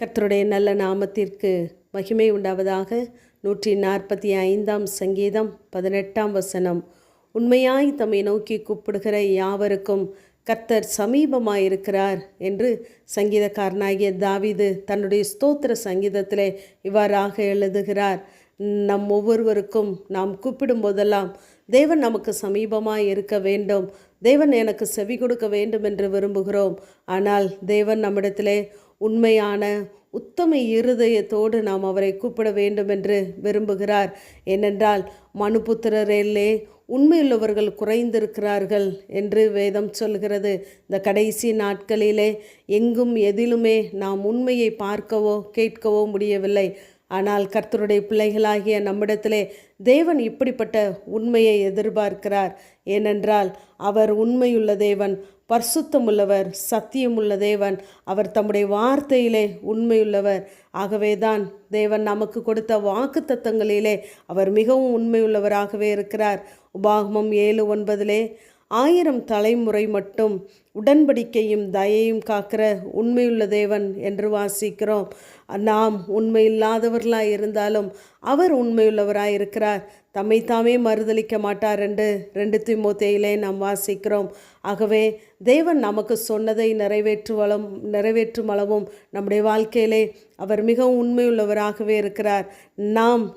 கர்த்தருடைய நல்ல நாமத்திற்கு மகிமை உண்டாவதாக. நூற்றி நாற்பத்தி ஐந்தாம் சங்கீதம் பதினெட்டாம் வசனம். உண்மையாய் தம்மை நோக்கி கூப்பிடுகிற யாவருக்கும் கர்த்தர் சமீபமாயிருக்கிறார் என்று சங்கீதக்காரனாகிய தாவிது தன்னுடைய ஸ்தோத்திர சங்கீதத்திலே இவ்வாறாக எழுதுகிறார். நம் ஒவ்வொருவருக்கும் நாம் கூப்பிடும் போதெல்லாம் தேவன் நமக்கு சமீபமாக இருக்க வேண்டும். தேவன் எனக்கு செவி கொடுக்க வேண்டும் என்று விரும்புகிறோம். ஆனால் தேவன் நம்மிடத்திலே உண்மையான உத்தம இருதயத்தோடு நாம் அவரை கூப்பிட வேண்டும் என்று விரும்புகிறார். ஏனென்றால் மனுபுத்திரரிலே உண்மையுள்ளவர்கள் குறைந்திருக்கிறார்கள் என்று வேதம் சொல்கிறது. இந்த கடைசி நாட்களிலே எங்கும் எதிலுமே நாம் உண்மையை பார்க்கவோ கேட்கவோ முடியவில்லை. ஆனால் கர்த்தருடைய பிள்ளைகளாகிய நம்மிடத்திலே தேவன் இப்படிப்பட்ட உண்மையை எதிர்பார்க்கிறார். ஏனென்றால் அவர் உண்மையுள்ள தேவன் பரிசுத்தமுள்ளவர் சத்தியமுள்ள தேவன். அவர் தம்முடைய வார்த்தையிலே உண்மையுள்ளவர். ஆகவேதான் தேவன் நமக்கு கொடுத்த வாக்கு தத்தங்களிலே அவர் மிகவும் உண்மையுள்ளவராகவே இருக்கிறார். உபாகமம் ஏழு ஒன்பதிலே ஆயிரம் தலைமுறை மட்டும் உடன்படிக்கையும் தயையும் காக்கிற உண்மையுள்ள தேவன் என்று வாசிக்கிறோம். நாம் உண்மை இருந்தாலும் அவர் உண்மையுள்ளவராய் இருக்கிறார். தம்மை தாமே மறுதளிக்க மாட்டார் என்று ரெண்டு திமுத்தையிலே நாம் வாசிக்கிறோம். ஆகவே தேவன் நமக்கு சொன்னதை நிறைவேற்றுவளம் நிறைவேற்றும் அளவும் நம்முடைய வாழ்க்கையிலே அவர் மிகவும் உண்மையுள்ளவராகவே இருக்கிறார். நாம்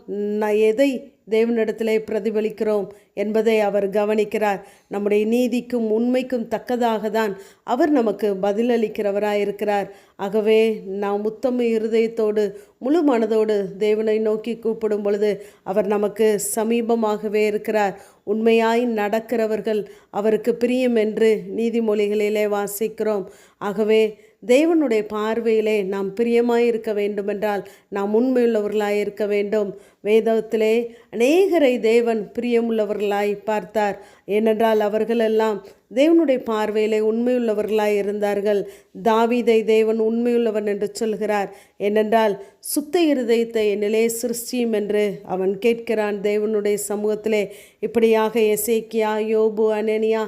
எதை தேவனிடத்திலே பிரதிபலிக்கிறோம் என்பதை அவர் கவனிக்கிறார். நம்முடைய நீதிக்கும் உண்மைக்கும் தக்கதாக தான் அவர் நமக்கு பதிலளிக்கிறவராயிருக்கிறார். ஆகவே நாம் உத்தம இருதயத்தோடு முழு மனதோடு தேவனை நோக்கி கூப்பிடும் பொழுது அவர் நமக்கு சமீபமாகவே இருக்கிறார். உண்மையாய் நடக்கிறவர்கள் அவருக்கு பிரியம் என்று நீதிமொழிகளிலே வாசிக்கிறோம். ஆகவே தேவனுடைய பார்வையிலே நாம் பிரியமாய் இருக்க வேண்டுமென்றால் நாம் உண்மையுள்ளவர்களாய் இருக்க வேண்டும். வேதத்திலே அநேகரை தேவன் பிரியமுள்ளவர்களாய் பார்த்தார். ஏனென்றால் அவர்களெல்லாம் தேவனுடைய பார்வையிலே உண்மையுள்ளவர்களாய் இருந்தார்கள். தாவீதை தேவன் உண்மையுள்ளவன் என்று சொல்கிறார். ஏனென்றால் சுத்த இருதயத்தை என்னிலே சிருஷ்டியும் என்று அவன் கேட்கிறான். தேவனுடைய சமூகத்திலே இப்படியாக எசேக்கியா யோபு அனனியா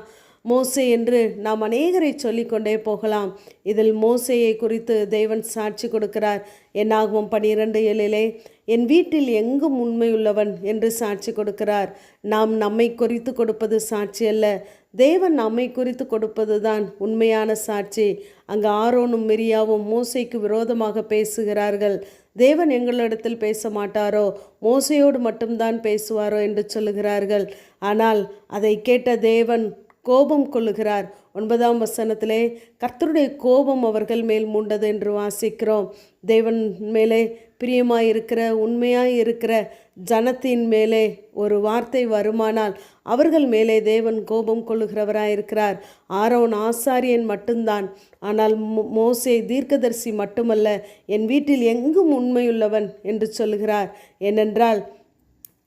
மோசே என்று நாம் அநேகரை சொல்லிக்கொண்டே போகலாம். இதில் மோசையை குறித்து தேவன் சாட்சி கொடுக்கிறார். என்னாகும் பனிரெண்டு ஏழிலே என் வீட்டில் எங்கும் உண்மையுள்ளவன் என்று சாட்சி கொடுக்கிறார். நாம் நம்மை குறித்து கொடுப்பது சாட்சி அல்ல. தேவன் நம்மை குறித்து கொடுப்பது தான் உண்மையான சாட்சி. அங்கு ஆரோனும் மிரியாவும் மோசைக்கு விரோதமாக பேசுகிறார்கள். தேவன் எங்களிடத்தில் பேச மாட்டாரோ? மோசையோடு மட்டும்தான் பேசுவாரோ என்று சொல்லுகிறார்கள். ஆனால் அதை கேட்ட தேவன் கோபம் கொள்ளுகிறார். ஒன்பதாம் வசனத்திலே கர்த்தருடைய கோபம் அவர்கள் மேல் மூண்டது என்று வாசிக்கிறோம். தேவன் மேலே பிரியமாக இருக்கிற உண்மையாக இருக்கிற ஜனத்தின் மேலே ஒரு வார்த்தை வருமானால் அவர்கள் மேலே தேவன் கோபம் கொள்ளுகிறவராயிருக்கிறார். ஆரோன் ஆசாரியன் மட்டும்தான். ஆனால் மோசே தீர்க்கதரிசி மட்டுமல்ல என் வீட்டில் எங்கும் உண்மையுள்ளவன் என்று சொல்லுகிறார். ஏனென்றால்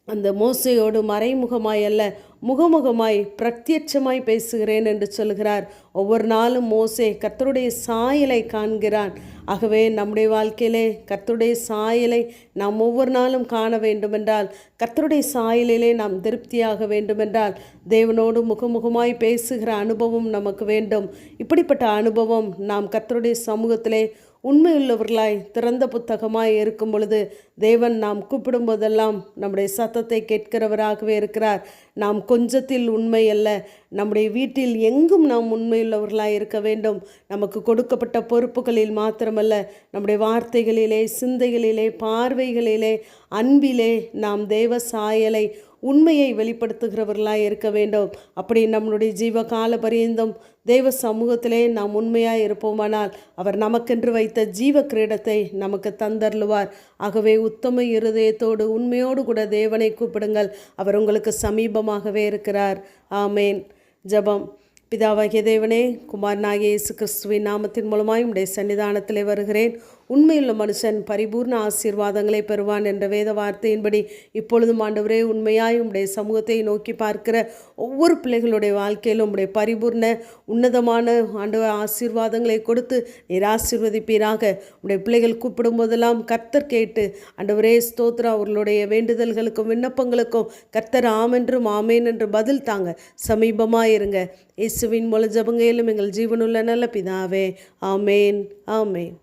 அந்த மோசையோடு மறைமுகமாய் அல்ல முகமுகமாய் பிரத்யட்சமாய் பேசுகிறேன் என்று சொல்கிறார். ஒவ்வொரு நாளும் மோசே கர்த்தருடைய சாயலை காண்கிறான். ஆகவே நம்முடைய வாழ்க்கையிலே கர்த்தருடைய சாயலை நாம் ஒவ்வொரு நாளும் காண வேண்டுமென்றால் கர்த்தருடைய சாயலிலே நாம் திருப்தியாக வேண்டுமென்றால் தேவனோடு முகமுகமாய் பேசுகிற அனுபவம் நமக்கு வேண்டும். இப்படிப்பட்ட அனுபவம் நாம் கர்த்தருடைய சமூகத்திலே உண்மையுள்ளவர்களாய் திறந்த புத்தகமாய் இருக்கும் பொழுது தேவன் நாம் கூப்பிடும் போதெல்லாம் நம்முடைய சத்தத்தை கேட்கிறவராகவே இருக்கிறார். நாம் கொஞ்சத்தில் உண்மை அல்ல. நம்முடைய வீட்டில் எங்கும் நாம் உண்மையுள்ளவர்களாய் இருக்க வேண்டும். நமக்கு கொடுக்கப்பட்ட பொறுப்புகளில் மாத்திரமல்ல நம்முடைய வார்த்தைகளிலே சிந்தைகளிலே பார்வைகளிலே அன்பிலே நாம் தேவ சாயலை உண்மையை வெளிப்படுத்துகிறவர்களாக இருக்க வேண்டும். அப்படி நம்மளுடைய ஜீவ கால பரியந்தம் தெய்வ சமூகத்திலே நாம் உண்மையாக இருப்போமானால் அவர் நமக்கென்று வைத்த ஜீவ கிரீடத்தை நமக்கு தந்தருளுவார். ஆகவே உத்தம இருதயத்தோடு உண்மையோடு கூட தேவனை கூப்பிடுங்கள். அவர் உங்களுக்கு சமீபமாகவே இருக்கிறார். ஆமேன். ஜபம். பிதாவாகிய தேவனே குமாரனாகிய இயேசு கிறிஸ்துவின் நாமத்தின் மூலமாய் உடைய சன்னிதானத்திலே வருகிறேன். உண்மையுள்ள மனுஷன் பரிபூர்ண ஆசீர்வாதங்களை பெறுவான் என்ற வேத வார்த்தையின்படி இப்பொழுதும் ஆண்டவரே உண்மையாய் உடைய சமூகத்தை நோக்கி பார்க்கிற ஒவ்வொரு பிள்ளைகளுடைய வாழ்க்கையிலும் உடைய பரிபூர்ண உன்னதமான ஆண்டவர் ஆசீர்வாதங்களை கொடுத்து நீர் ஆசீர்வதிப்பீராக. உடைய பிள்ளைகள் கூப்பிடும் போதெல்லாம் கர்த்தர் கேட்டு ஆண்டவரே ஸ்தோத்ரா அவர்களுடைய வேண்டுதல்களுக்கும் விண்ணப்பங்களுக்கும் கர்த்தர் ஆமென்றும் ஆமேன் என்று பதில் தாங்க. சமீபமாக இருங்க. இயேசுவின் மூல ஜபங்கையிலும் எங்கள் ஜீவனுள்ள நல்ல பிதாவே. ஆமேன். ஆமேன்.